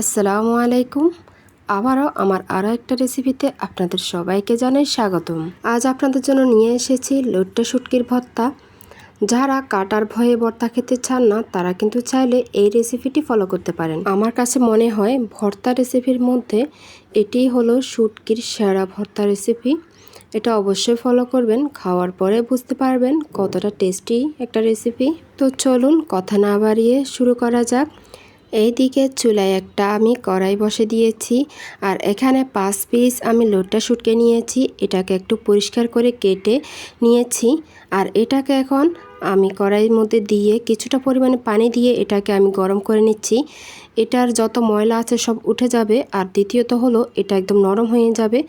আসসালামু আলাইকুম। আবারও আমার আরও একটা রেসিপিতে আপনাদের সবাইকে জানাই স্বাগতম। আজ আপনাদের জন্য নিয়ে এসেছি লট্টা শুটকির ভর্তা। যারা কাটার ভয়ে ভর্তা খেতে চান না, তারা কিন্তু চাইলে এই রেসিপিটি ফলো করতে পারেন। আমার কাছে মনে হয় ভর্তা রেসিপির মধ্যে এটি হলো শুটকির সেরা ভর্তা রেসিপি। এটা অবশ্যই ফলো করবেন, খাওয়ার পরে বুঝতে পারবেন কতটা টেস্টি একটা রেসিপি। তো চলুন কথা না বাড়িয়ে শুরু করা যাক। এই দিকে চুলায় একটা আমি কড়াই বসে দিয়েছি আর এখানে পাঁচ পিস আমি লোটটা শুটকে নিয়েছি। এটাকে একটু পরিষ্কার করে কেটে নিয়েছি। আর এটাকে এখন আমি কড়াইয়ের মধ্যে দিয়ে কিছুটা পরিমাণে পানি দিয়ে এটাকে আমি গরম করে নিচ্ছি। এটার যত ময়লা আছে সব উঠে যাবে আর দ্বিতীয়ত হলো এটা একদম নরম হয়ে যাবে।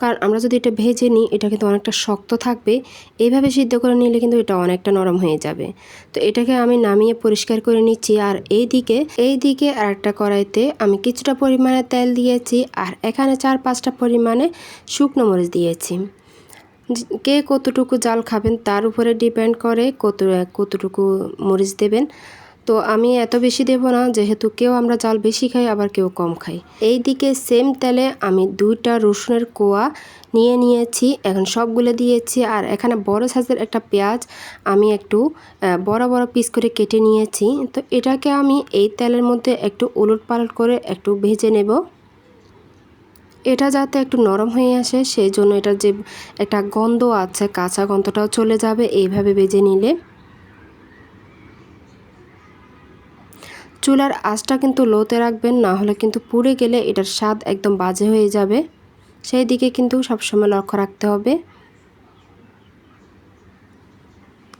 কারণ আমরা যদি এটা ভেজে নিই, এটা কিন্তু অনেকটা শক্ত থাকবে। এইভাবে সিদ্ধ করে নিলে কিন্তু এটা অনেকটা নরম হয়ে যাবে। তো এটাকে আমি নামিয়ে পরিষ্কার করে নিচ্ছি। আর এই দিকে এই দিকে আর একটা কড়াইতে আমি কিছুটা পরিমাণে তেল দিয়েছি। আর এখানে চার পাঁচটা পরিমাণে শুকনো মরিচ দিয়েছি। কে কতটুকু জাল খাবেন তার উপরে ডিপেন্ড করে কত, কতটুকু মরিচ দেবেন। তো আমি এত বেশি দেব না, যেহেতু কেউ আমরা জাল বেশি খাই, আবার কেউ কম খাই। এই দিকে সেম তেলে আমি দুইটা রসুনের কোয়া নিয়ে নিয়েছি, এখন সবগুলো দিয়েছি, আর এখানে বড় সাইজের একটা পেঁয়াজ আমি একটু বড় বড় পিস করে কেটে নিয়েছি। তো এটাকে আমি এই তেলের মধ্যে একটু উলট পালট করে একটু ভেজে নেব। এটা যাতে একটু নরম হয়ে আসে, সেই জন্য এটা যে একটা গন্ধ আছে, কাঁচা গন্ধটাও চলে যাবে, এইভাবে বেজে নিলে। চুলার আঁচটা কিন্তু লোতে রাখবেন, না হলে কিন্তু পুড়ে গেলে এটার স্বাদ একদম বাজে হয়ে যাবে। সেই দিকে কিন্তু সবসময় লক্ষ্য রাখতে হবে।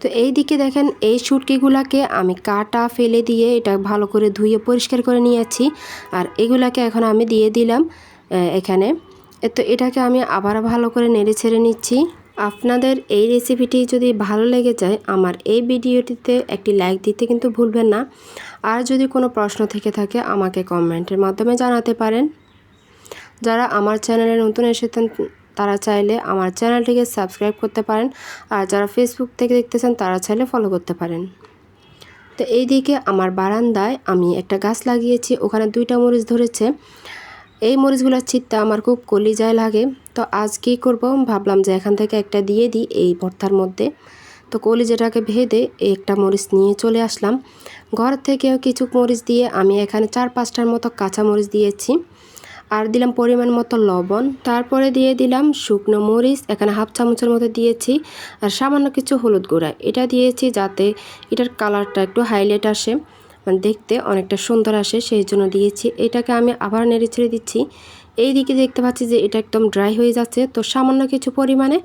তো এই দিকে দেখেন, এই সুটকিগুলাকে আমি কাটা, ফেলে দিয়ে এটা ভালো করে ধুয়ে পরিষ্কার করে নিয়েছি। আর এগুলাকে এখন আমি দিয়ে দিলাম। এখানে। তো এটাকে আমি আবার ভালো করে নেড়ে ছেড়ে নিচ্ছি। আপনাদের এই রেসিপিটি যদি ভালো লেগে যায়, আমার এই ভিডিওটিতে একটি লাইক দিতে কিন্তু ভুলবেন না। আর যদি কোনো প্রশ্ন থেকে থাকে, আমাকে কমেন্টের মাধ্যমে জানাতে পারেন। যারা আমার চ্যানেলে নতুন এসেছেন, তারা চাইলে আমার চ্যানেলটিকে সাবস্ক্রাইব করতে পারেন। আর যারা ফেসবুক থেকে দেখতেছেন, তারা চাইলে ফলো করতে পারেন। তো এইদিকে আমার বারান্দায় আমি একটা গাছ লাগিয়েছি, ওখানে দুইটা মরিচ ধরেছে। এই মরিচগুলোর ছিটতে আমার খুব কলিজায় লাগে, তো আজ কী করব? ভাবলাম যে এখান থেকে একটা দিয়ে দিই এই ভর্তার মধ্যে। তো কলিজাটাকে ভেদে একটা মরিচ নিয়ে চলে আসলাম। ঘর থেকেও কিছু মরিচ দিয়ে আমি এখানে চার পাঁচটার মতো কাঁচা মরিচ দিয়েছি। আর দিলাম পরিমাণ মতো লবণ। তারপরে দিয়ে দিলাম শুকনো মরিচ, এখানে হাফ চামচের মতো দিয়েছি। আর সামান্য কিছু হলুদ গুঁড়া, এটা দিয়েছি যাতে এটার কালারটা একটু হাইলাইট আসে। দেখতে অনেকটা সুন্দর আসে, সেই জন্য দিয়েছি। এটাকে আমি আবার নেড়ে ছেড়ে দিচ্ছি। এই দিকে দেখতে পাচ্ছি যে এটা একদম ড্রাই হয়ে যাচ্ছে। তো সামান্য কিছু পরিমাণে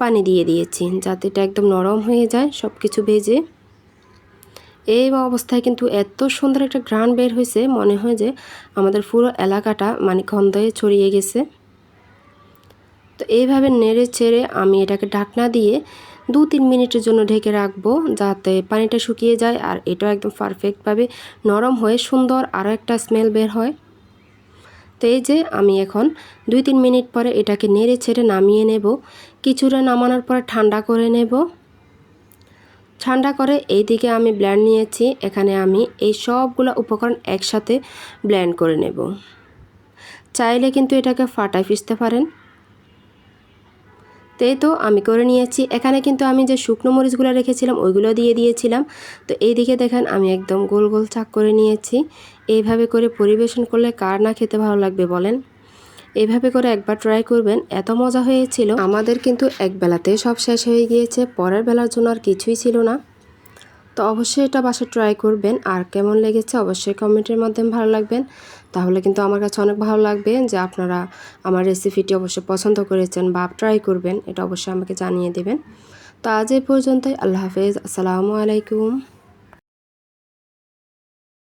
পানি দিয়ে দিয়েছি, যাতে এটা একদম নরম হয়ে যায় সব কিছু ভেজে। এই অবস্থায় কিন্তু এত সুন্দর একটা গ্রান বের হয়েছে, মনে হয় যে আমাদের পুরো এলাকাটা মানে গন্ধে ছড়িয়ে গেছে। তো এইভাবে নেড়ে ছেড়ে আমি এটাকে ঢাকনা দিয়ে দু তিন মিনিটের জন্য ঢেকে রাখব যাতে পানিটা শুকিয়ে যায় আর এটাও একদম পারফেক্টভাবে নরম হয়ে সুন্দর আরও একটা স্মেল বের হয়। তো এই যে আমি এখন দুই তিন মিনিট পরে এটাকে নেড়ে ছেড়ে নামিয়ে নেব। কিছুটা নামানোর পরে ঠান্ডা করে নেব। ঠান্ডা করে এই দিকে আমি ব্ল্যান্ড নিয়েছি। এখানে আমি এই সবগুলো উপকরণ একসাথে ব্ল্যান্ড করে নেব। চাইলে কিন্তু এটাকে ফাটায় পিসতে পারেন। তো এই তো আমি করে নিয়েছি। এখানে কিন্তু আমি যে শুকনো মরিচগুলো রেখেছিলাম, ওইগুলো দিয়ে দিয়েছিলাম। তো এইদিকে দেখেন আমি একদম গোল গোল চাক করে নিয়েছি। এইভাবে করে পরিবেশন করলে কার না খেতে ভালো লাগবে বলেন? এভাবে করে একবার ট্রাই করবেন, এত মজা হয়েছিল। আমাদের কিন্তু এক বেলাতে সব শেষ হয়ে গিয়েছে, পরের বেলার জন্য আর কিছুই ছিল না। তো অবশ্যই এটা বাসা ট্রাই করবেন। আর কেমন লেগেছে অবশ্যই কমেন্টের মাধ্যমে ভালো লাগবেন। তাহলে কিন্তু আমার কাছে অনেক ভালো লাগবে যে আপনারা আমার রেসিপিটি অবশ্যই পছন্দ করেছেন বা ট্রাই করবেন, এটা অবশ্যই আমাকে জানিয়ে দেবেন। তো আজ এই পর্যন্তই, আল্লাহ হাফেজ, আসসালামু আলাইকুম।